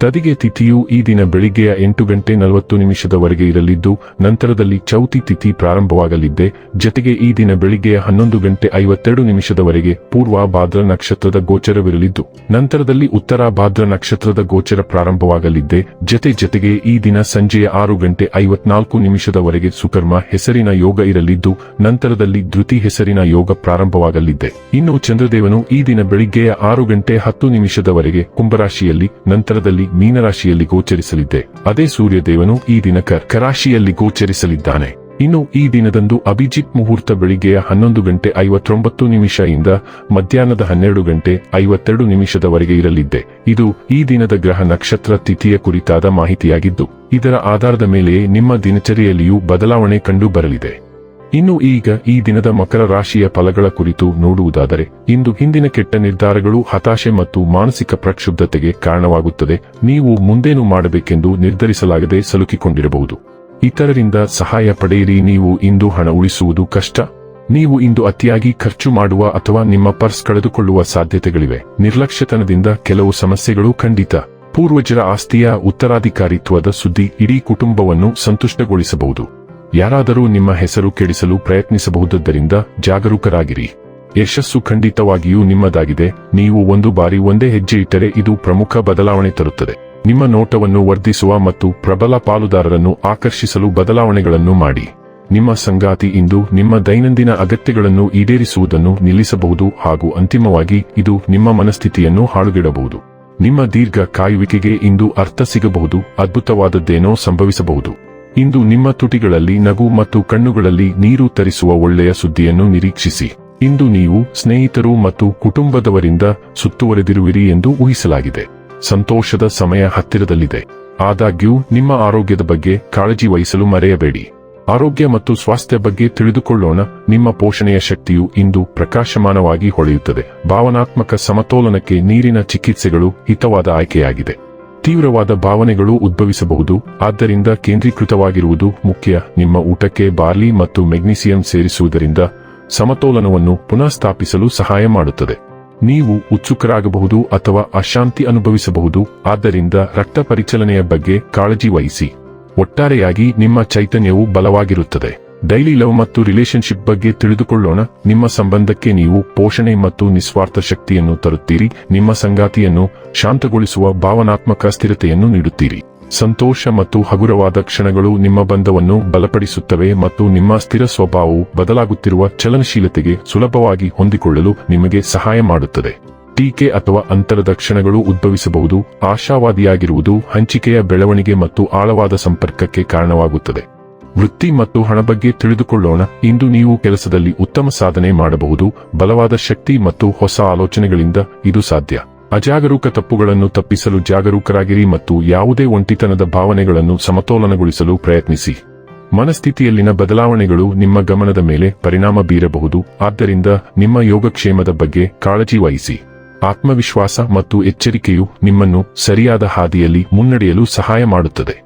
ತದಿಗೆ ತಿಥಿಯು ಈ ದಿನ ಬೆಳಿಗ್ಗೆಯ ಎಂಟು ಗಂಟೆ ನಲವತ್ತು ನಿಮಿಷದವರೆಗೆ ಇರಲಿದ್ದು, ನಂತರದಲ್ಲಿ ಚೌತಿ ತಿಥಿ ಪ್ರಾರಂಭವಾಗಲಿದ್ದೆ. ಜತೆಗೆ ಈ ದಿನ ಬೆಳಿಗ್ಗೆಯ ಹನ್ನೊಂದು ಗಂಟೆ ಐವತ್ತೆರಡು ನಿಮಿಷದವರೆಗೆ ಪೂರ್ವ ಭಾದ್ರ ನಕ್ಷತ್ರದ ಗೋಚರವಿರಲಿದ್ದು, ನಂತರದಲ್ಲಿ ಉತ್ತರ ಭಾದ್ರ ನಕ್ಷತ್ರದ ಗೋಚರ ಪ್ರಾರಂಭವಾಗಲಿದ್ದೆ. ಜತೆ ಜತೆಗೆ ಈ ದಿನ ಸಂಜೆಯ ಆರು ಗಂಟೆ ಐವತ್ನಾಲ್ಕು ನಿಮಿಷದವರೆಗೆ ಸುಕರ್ಮ ಹೆಸರಿನ ಯೋಗ ಇರಲಿದ್ದು, ನಂತರದಲ್ಲಿ ಧೃತಿ ಹೆಸರಿನ ಯೋಗ ಪ್ರಾರಂಭವಾಗಲಿದ್ದೆ. ಇನ್ನು ಚಂದ್ರದೇವನು ಈ ದಿನ ಬೆಳಿಗ್ಗೆಯ ಆರು ಗಂಟೆ ಹತ್ತು ನಿಮಿಷದವರೆಗೆ ಕುಂಭರಾಶಿಯಲ್ಲಿ, ನಂತರದಲ್ಲಿ ಮೀನರಾಶಿಯಲ್ಲಿ ಗೋಚರಿಸಲಿದ್ದೆ. ಅದೇ ಸೂರ್ಯದೇವನು ಈ ದಿನ ಕರಾಶಿಯಲ್ಲಿ ಗೋಚರಿಸಲಿದ್ದಾನೆ. ಇನ್ನು ಈ ದಿನದಂದು ಅಭಿಜಿತ್ ಮುಹೂರ್ತ ಬೆಳಿಗ್ಗೆಯ ಹನ್ನೊಂದು ಗಂಟೆ ಐವತ್ತೊಂಬತ್ತು ನಿಮಿಷ ಇಂದ ಮಧ್ಯಾಹ್ನದ ಹನ್ನೆರಡು ಗಂಟೆ ಐವತ್ತೆರಡು ನಿಮಿಷದವರೆಗೆ ಇರಲಿದ್ದೆ. ಇದು ಈ ದಿನದ ಗ್ರಹ ನಕ್ಷತ್ರ ತಿಥಿಯ ಕುರಿತಾದ ಮಾಹಿತಿಯಾಗಿದ್ದು, ಇದರ ಆಧಾರದ ಮೇಲೆಯೇ ನಿಮ್ಮ ದಿನಚರಿಯಲ್ಲಿಯೂ ಬದಲಾವಣೆ ಕಂಡು ಬರಲಿದೆ ಇನ್ನು ಈಗ ಈ ದಿನದ ಮಕರ ರಾಶಿಯ ಫಲಗಳ ಕುರಿತು ನೋಡುವುದಾದರೆ, ಇಂದು ಹಿಂದಿನ ಕೆಟ್ಟ ನಿರ್ಧಾರಗಳು ಹತಾಶೆ ಮತ್ತು ಮಾನಸಿಕ ಪ್ರಕ್ಷುಬ್ಧತೆಗೆ ಕಾರಣವಾಗುತ್ತದೆ. ನೀವು ಮುಂದೇನು ಮಾಡಬೇಕೆಂದು ನಿರ್ಧರಿಸಲಾಗದೆ ಸಲುಕಿಕೊಂಡಿರಬಹುದು. ಇತರರಿಂದ ಸಹಾಯ ಪಡೆಯಿರಿ. ನೀವು ಇಂದು ಹಣ ಉಳಿಸುವುದು ಕಷ್ಟ. ನೀವು ಇಂದು ಅತಿಯಾಗಿ ಖರ್ಚು ಮಾಡುವ ಅಥವಾ ನಿಮ್ಮ ಪರ್ಸ್ ಕಳೆದುಕೊಳ್ಳುವ ಸಾಧ್ಯತೆಗಳಿವೆ. ನಿರ್ಲಕ್ಷ್ಯತನದಿಂದ ಕೆಲವು ಸಮಸ್ಯೆಗಳು ಖಂಡಿತ. ಪೂರ್ವಜರ ಆಸ್ತಿಯ ಉತ್ತರಾಧಿಕಾರಿತ್ವದ ಸುದ್ದಿ ಇಡೀ ಕುಟುಂಬವನ್ನು ಸಂತುಷ್ಟಗೊಳಿಸಬಹುದು. ಯಾರಾದರೂ ನಿಮ್ಮ ಹೆಸರು ಕೆಡಿಸಲು ಪ್ರಯತ್ನಿಸಬಹುದರಿಂದ ಜಾಗರೂಕರಾಗಿರಿ. ಯಶಸ್ಸು ಖಂಡಿತವಾಗಿಯೂ ನಿಮ್ಮದಾಗಿದೆ. ನೀವು ಒಂದು ಬಾರಿ ಒಂದೇ ಹೆಜ್ಜೆ ಇಟ್ಟರೆ ಇದು ಪ್ರಮುಖ ಬದಲಾವಣೆ ತರುತ್ತದೆ. ನಿಮ್ಮ ನೋಟವನ್ನು ವರ್ಧಿಸುವ ಮತ್ತು ಪ್ರಬಲ ಪಾಲುದಾರರನ್ನು ಆಕರ್ಷಿಸಲು ಬದಲಾವಣೆಗಳನ್ನು ಮಾಡಿ. ನಿಮ್ಮ ಸಂಗಾತಿ ಇಂದು ನಿಮ್ಮ ದೈನಂದಿನ ಅಗತ್ಯಗಳನ್ನು ಈಡೇರಿಸುವುದನ್ನು ನಿಲ್ಲಿಸಬಹುದು ಹಾಗೂ ಅಂತಿಮವಾಗಿ ಇದು ನಿಮ್ಮ ಮನಸ್ಥಿತಿಯನ್ನು ಹಾಳುಗಿಡಬಹುದು. ನಿಮ್ಮ ದೀರ್ಘ ಕಾಯುವಿಕೆಗೆ ಇಂದು ಅರ್ಥ ಸಿಗಬಹುದು, ಅದ್ಭುತವಾದದ್ದೇನೋ ಸಂಭವಿಸಬಹುದು. ಇಂದು ನಿಮ್ಮ ತುಟಿಗಳಲ್ಲಿ ನಗು ಮತ್ತು ಕಣ್ಣುಗಳಲ್ಲಿ ನೀರು ತರಿಸುವ ಒಳ್ಳೆಯ ಸುದ್ದಿಯನ್ನು ನಿರೀಕ್ಷಿಸಿ. ಇಂದು ನೀವು ಸ್ನೇಹಿತರು ಮತ್ತು ಕುಟುಂಬದವರಿಂದ ಸುತ್ತುವರೆದಿರುವಿರಿ ಎಂದು ಊಹಿಸಲಾಗಿದೆ. ಸಂತೋಷದ ಸಮಯ ಹತ್ತಿರದಲ್ಲಿದೆ. ಆದಾಗ್ಯೂ, ನಿಮ್ಮ ಆರೋಗ್ಯದ ಬಗ್ಗೆ ಕಾಳಜಿ ವಹಿಸಲು ಮರೆಯಬೇಡಿ. ಆರೋಗ್ಯ ಮತ್ತು ಸ್ವಾಸ್ಥ್ಯ ಬಗ್ಗೆ ತಿಳಿದುಕೊಳ್ಳೋಣ. ನಿಮ್ಮ ಪೋಷಣೆಯ ಶಕ್ತಿಯು ಇಂದು ಪ್ರಕಾಶಮಾನವಾಗಿ ಹೊಳೆಯುತ್ತದೆ. ಭಾವನಾತ್ಮಕ ಸಮತೋಲನಕ್ಕೆ ನೀರಿನ ಚಿಕಿತ್ಸೆಗಳು ಹಿತವಾದ ಆಯ್ಕೆಯಾಗಿದೆ. ತೀವ್ರವಾದ ಭಾವನೆಗಳು ಉದ್ಭವಿಸಬಹುದು. ಆದ್ದರಿಂದ ಕೇಂದ್ರೀಕೃತವಾಗಿರುವುದು ಮುಖ್ಯ. ನಿಮ್ಮ ಊಟಕ್ಕೆ ಬಾರ್ಲಿ ಮತ್ತು ಮೆಗ್ನೀಸಿಯಂ ಸೇರಿಸುವುದರಿಂದ ಸಮತೋಲನವನ್ನು ಪುನಃಸ್ಥಾಪಿಸಲು ಸಹಾಯ ಮಾಡುತ್ತದೆ. ನೀವು ಉತ್ಸುಕರಾಗಬಹುದು ಅಥವಾ ಅಶಾಂತಿ ಅನುಭವಿಸಬಹುದು. ಆದ್ದರಿಂದ ರಕ್ತ ಪರಿಚಲನೆಯ ಬಗ್ಗೆ ಕಾಳಜಿ ವಹಿಸಿ. ಒಟ್ಟಾರೆಯಾಗಿ ನಿಮ್ಮ ಚೈತನ್ಯವು ಬಲವಾಗಿರುತ್ತದೆ. ಡೈಲಿ ಲವ್ ಮತ್ತು ರಿಲೇಶನ್ಶಿಪ್ ಬಗ್ಗೆ ತಿಳಿದುಕೊಳ್ಳೋಣ. ನಿಮ್ಮ ಸಂಬಂಧಕ್ಕೆ ನೀವು ಪೋಷಣೆ ಮತ್ತು ನಿಸ್ವಾರ್ಥ ಶಕ್ತಿಯನ್ನು ತರುತ್ತೀರಿ. ನಿಮ್ಮ ಸಂಗಾತಿಯನ್ನು ಶಾಂತಗೊಳಿಸುವ ಭಾವನಾತ್ಮಕ ಸ್ಥಿರತೆಯನ್ನು ನೀಡುತ್ತೀರಿ. ಸಂತೋಷ ಮತ್ತು ಹಗುರವಾದ ಕ್ಷಣಗಳು ನಿಮ್ಮ ಬಂಧವನ್ನು ಬಲಪಡಿಸುತ್ತವೆ ಮತ್ತು ನಿಮ್ಮ ಸ್ಥಿರ ಸ್ವಭಾವವು ಬದಲಾಗುತ್ತಿರುವ ಚಲನಶೀಲತೆಗೆ ಸುಲಭವಾಗಿ ಹೊಂದಿಕೊಳ್ಳಲು ನಿಮಗೆ ಸಹಾಯ ಮಾಡುತ್ತದೆ. ಟೀಕೆ ಅಥವಾ ಅಂತರದ ಕ್ಷಣಗಳು ಉದ್ಭವಿಸಬಹುದು. ಆಶಾವಾದಿಯಾಗಿರುವುದು, ಹಂಚಿಕೆಯ ಬೆಳವಣಿಗೆ ಮತ್ತು ಆಳವಾದ ಸಂಪರ್ಕಕ್ಕೆ ಕಾರಣವಾಗುತ್ತದೆ. ವೃತ್ತಿ ಮತ್ತು ಹಣ ಬಗ್ಗೆ ತಿಳಿದುಕೊಳ್ಳೋಣ. ಇಂದು ನೀವು ಕೆಲಸದಲ್ಲಿ ಉತ್ತಮ ಸಾಧನೆ ಮಾಡಬಹುದು. ಬಲವಾದ ಶಕ್ತಿ ಮತ್ತು ಹೊಸ ಆಲೋಚನೆಗಳಿಂದ ಇದು ಸಾಧ್ಯ. ಅಜಾಗರೂಕ ತಪ್ಪುಗಳನ್ನು ತಪ್ಪಿಸಲು ಜಾಗರೂಕರಾಗಿರಿ ಮತ್ತು ಯಾವುದೇ ಒಂಟಿತನದ ಭಾವನೆಗಳನ್ನು ಸಮತೋಲನಗೊಳಿಸಲು ಪ್ರಯತ್ನಿಸಿ. ಮನಸ್ಥಿತಿಯಲ್ಲಿನ ಬದಲಾವಣೆಗಳು ನಿಮ್ಮ ಗಮನದ ಮೇಲೆ ಪರಿಣಾಮ ಬೀರಬಹುದು. ಆದ್ದರಿಂದ ನಿಮ್ಮ ಯೋಗಕ್ಷೇಮದ ಬಗ್ಗೆ ಕಾಳಜಿ ವಹಿಸಿ. ಆತ್ಮವಿಶ್ವಾಸ ಮತ್ತು ಎಚ್ಚರಿಕೆಯು ನಿಮ್ಮನ್ನು ಸರಿಯಾದ ಹಾದಿಯಲ್ಲಿ ಮುನ್ನಡೆಯಲು ಸಹಾಯ ಮಾಡುತ್ತದೆ.